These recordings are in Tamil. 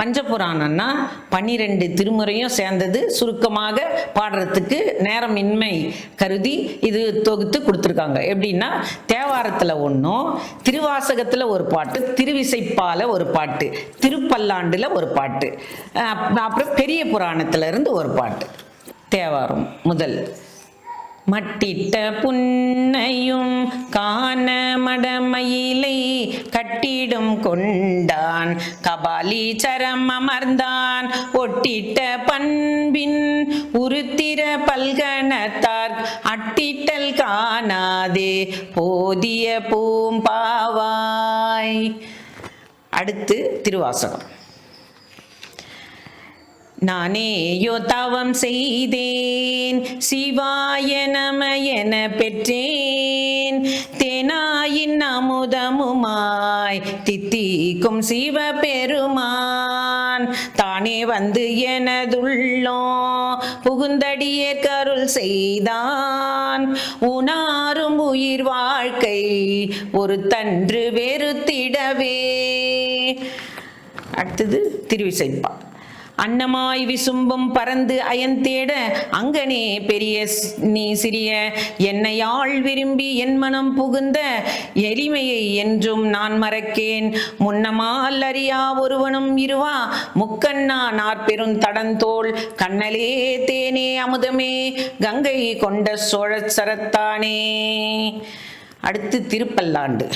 பஞ்சபுராணம்னா பன்னிரெண்டு திருமுறையும் சேர்ந்தது. சுருக்கமாக பாடுறதுக்கு நேரம் இன்மை கருதி இது தொகுத்து கொடுத்துருக்காங்க. எப்படின்னா தேவாரத்தில் ஒன்றும் திருவாசகத்தில் ஒரு பாட்டு திருவிசைப்பால ஒரு பாட்டு திருப்பல்லாண்டில் ஒரு பாட்டு அப்புறம் பெரிய புராணத்திலிருந்து ஒரு பாட்டு தேவாரம் முதல். மட்டிட்ட புன்னையும் காண மடமயிலை கட்டிடும் கொண்டான். கபாலீச்சரம் அமர்ந்தான். ஒட்டிட்ட பண்பின் உருத்திர பல்கணத்தார் அட்டிட்டல் காணாதே. போதிய பூம்பாவாய். அடுத்து திருவாசகம். நானேயோ தவம் செய்தே. சிவாய நம என பெற்றேன். தேனாயின் அமுதமுமாய் தித்திக்கும் சிவபெருமான். தானே வந்து எனதுள்ளோ புகுந்தடிய கருள் செய்தான். உணாரும் உயிர் வாழ்க்கை ஒரு தன்று வெறுத்திடவே. அடுத்தது திருவிசைப்பா அன்னமாய் விசும்பும் பறந்து அயந்தேட அங்கனே பெரிய நீ சிறிய என்னையாள் விரும்பி என் மனம் புகுந்த எளிமையை என்றும் நான் மறக்கேன். முன்னமால் அறியா ஒருவனும் இருவா முக்கண்ணா நாற்பெரும் தடந்தோள். கண்ணலே தேனே அமுதமே கங்கை கொண்ட சோழ சரத்தானே. அடுத்து திருப்பல்லாண்டு.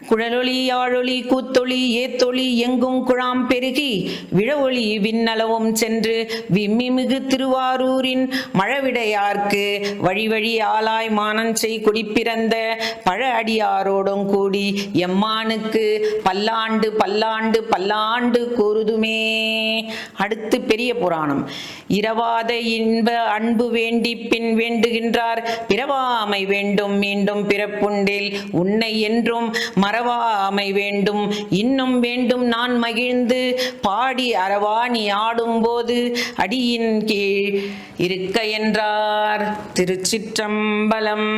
குழலொளி யாழொளி கூத்தொளி ஏத்தொளி எங்கும் குழாம் பெருகி விழவொளி விண்ணளவும் சென்று விம்மிமிகு திருவாரூரின் மழவிடையார்க்கு வழி வழி ஆலாய் மானஞ்சை குடிப்பிறந்த பழ அடியாரோடும் கூடி எம்மானுக்கு பல்லாண்டு பல்லாண்டு பல்லாண்டு கூறுதுமே. அடுத்து பெரிய புராணம். இரவாத இன்ப அன்பு வேண்டி பின் வேண்டுகின்றார் பிறவாமை வேண்டும் மீண்டும் பிறப்புண்டில் உன்னை என்றும் மறவாமை வேண்டும் இன்னும் வேண்டும் நான் மகிழ்ந்து பாடி அறவா நீ ஆடும்போது அடியின் கீழ் இருக்க என்றார் திருச்சிற்றம்பலம்.